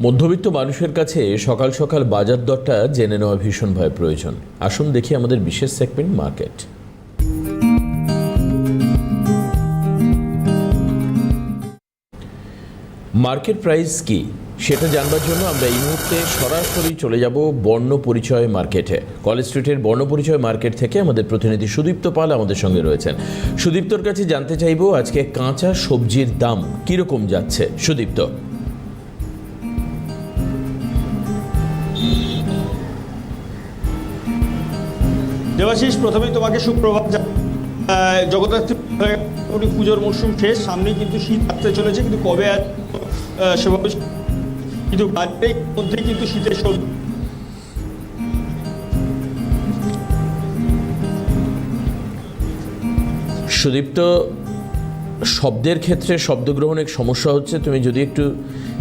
মধ্যবিত্ত মানুষের কাছে সকাল সকাল বাজার দরটা জেনে নেওয়া ভীষণ ভীষণভাবে প্রয়োজন। আসুন দেখি আমাদের বিশেষ সেগমেন্ট মার্কেট মার্কেট প্রাইস কি? সেটা জানবার জন্য আমরা এই মুহূর্তে সরাসরি চলে যাব বর্ণ পরিচয় মার্কেটে কলেজ স্ট্রিটের বর্ণ পরিচয় মার্কেট থেকে আমাদের প্রতিনিধি সুদীপ্ত পাল আমাদের সঙ্গে রয়েছেন। সুদীপ্তর কাছে জানতে চাইব আজকে কাঁচা সবজির দাম কীরকম যাচ্ছে? সুদীপ্ত। দেবাশিস, প্রথমেই তোমাকে সুপ্রভাত জগদ্ধাত্রী পুজোর মরশুম শেষ, সামনেই কিন্তু শীত আসতে চলেছে, কিন্তু কবে আজ সেভাবে কিন্তু বাড়িতে মধ্যেই কিন্তু শীতের সব সুদীপ্ত শব্দের ক্ষেত্রে শব্দগ্রহণের সমস্যা হচ্ছে, তুমি যদি একটু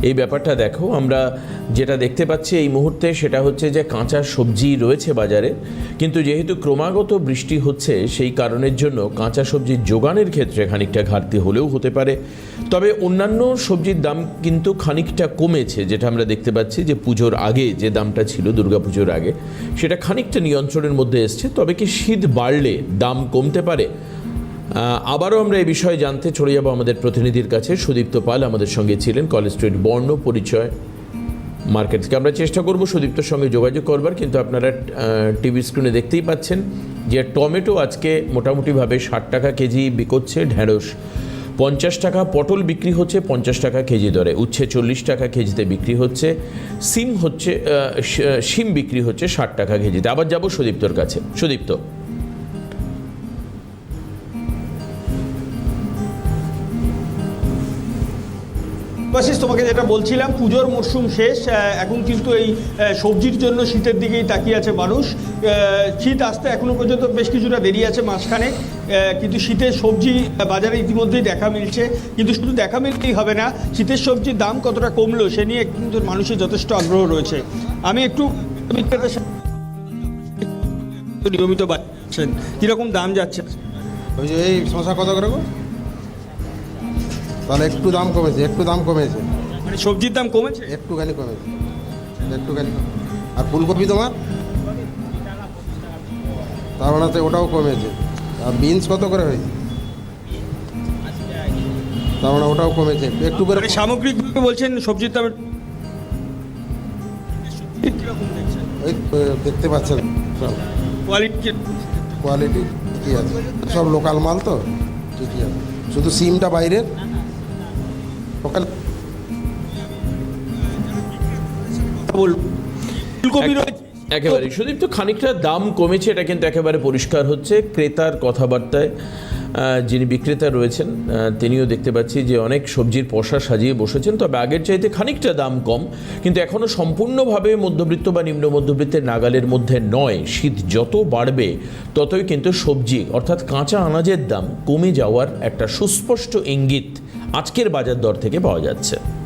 এই ব্যাপারটা দেখো, আমরা যেটা দেখতে পাচ্ছি এই মুহূর্তে সেটা হচ্ছে যে কাঁচা সবজি রয়েছে বাজারে, কিন্তু যেহেতু ক্রমাগত বৃষ্টি হচ্ছে, সেই কারণের জন্য কাঁচা সবজির যোগানের ক্ষেত্রে খানিকটা ঘাটতি হলেও হতে পারে। তবে অন্যান্য সবজির দাম কিন্তু খানিকটা কমেছে, যেটা আমরা দেখতে পাচ্ছি যে পুজোর আগে যে দামটা ছিল দুর্গাপুজোর আগে, সেটা খানিকটা নিয়ন্ত্রণের মধ্যে এসছে। তবে কি শীত বাড়লে দাম কমতে পারে? আবারও আমরা এই বিষয়ে জানতে চলে যাব আমাদের প্রতিনিধির কাছে। সুদীপ্ত পাল আমাদের সঙ্গে ছিলেন, কলেজ স্ট্রিট বর্ণ পরিচয় মার্কেট থেকে আমরা চেষ্টা করব সুদীপ্তর সঙ্গে যোগাযোগ করবার, কিন্তু আপনারা টিভি স্ক্রিনে দেখতেই পাচ্ছেন যে টমেটো আজকে মোটামুটিভাবে ষাট টাকা কেজি বিকোচ্ছে ঢ্যাঁড়স পঞ্চাশ টাকা, পটল বিক্রি হচ্ছে পঞ্চাশ টাকা কেজি দরে, উচ্ছে চল্লিশ টাকা কেজিতে বিক্রি হচ্ছে, সিম হচ্ছে শিম বিক্রি হচ্ছে ষাট টাকা কেজিতে। আবার যাব সুদীপ্তর কাছে। সুদীপ্ত। দেবাশিস তোমাকে যেটা বলছিলাম, পুজোর মরশুম শেষ এখন কিন্তু এই সবজির জন্য শীতের দিকেই তাকিয়ে আছে মানুষ। শীত আসতে এখনও পর্যন্ত বেশ কিছুটা দেরি আছে মাঝখানে কিন্তু শীতের সবজি বাজারে ইতিমধ্যেই দেখা মিলছে। কিন্তু শুধু দেখা মিলতেই হবে না, শীতের সবজির দাম কতটা কমলো, সে নিয়ে কিন্তু মানুষের যথেষ্ট আগ্রহ রয়েছে। আমি একটু নিয়মিত বাড়ছেন কীরকম দাম যাচ্ছে? ওই যে এই শশা কত করে তাহলে একটু দাম কমেছে একটু দাম কমেছে। মানে সবজির দাম কমেছে? একটুখানি কমেছে। একটুখানি আর ফুলকপি তোমার? তার মানে ওটাও কমেছে। আর বিনস কত করে হয়েছে? তার মানে ওটাও কমেছে। একটু করে মানে সামগ্রিকভাবে বলছেন সবজির দাম ওই দেখতে পাচ্ছেন। সব। কোয়ালিটি কোয়ালিটি ঠিকই আছে। সব লোকাল মাল তো? ঠিকই আছে। শুধু সিমটা বাইরের? ফুলকপি রয়েছে। একেবারে। সুদীপ তো খানিকটা দাম কমেছে এটা কিন্তু একেবারে পরিষ্কার হচ্ছে। ক্রেতার কথাবার্তায় যিনি বিক্রেতা রয়েছেন তিনিও দেখতে পাচ্ছি যে অনেক সবজির পশা সাজিয়ে বসেছেন তবে আগের চাইতে খানিকটা দাম কম। কিন্তু এখনও সম্পূর্ণভাবে মধ্যবিত্ত বা নিম্ন মধ্যবিত্তের নাগালের মধ্যে নয়। শীত যত বাড়বে ততই কিন্তু সবজি অর্থাৎ কাঁচা আনাজের দাম কমে যাওয়ার একটা সুস্পষ্ট ইঙ্গিত আজকের বাজার দর থেকে পাওয়া যাচ্ছে।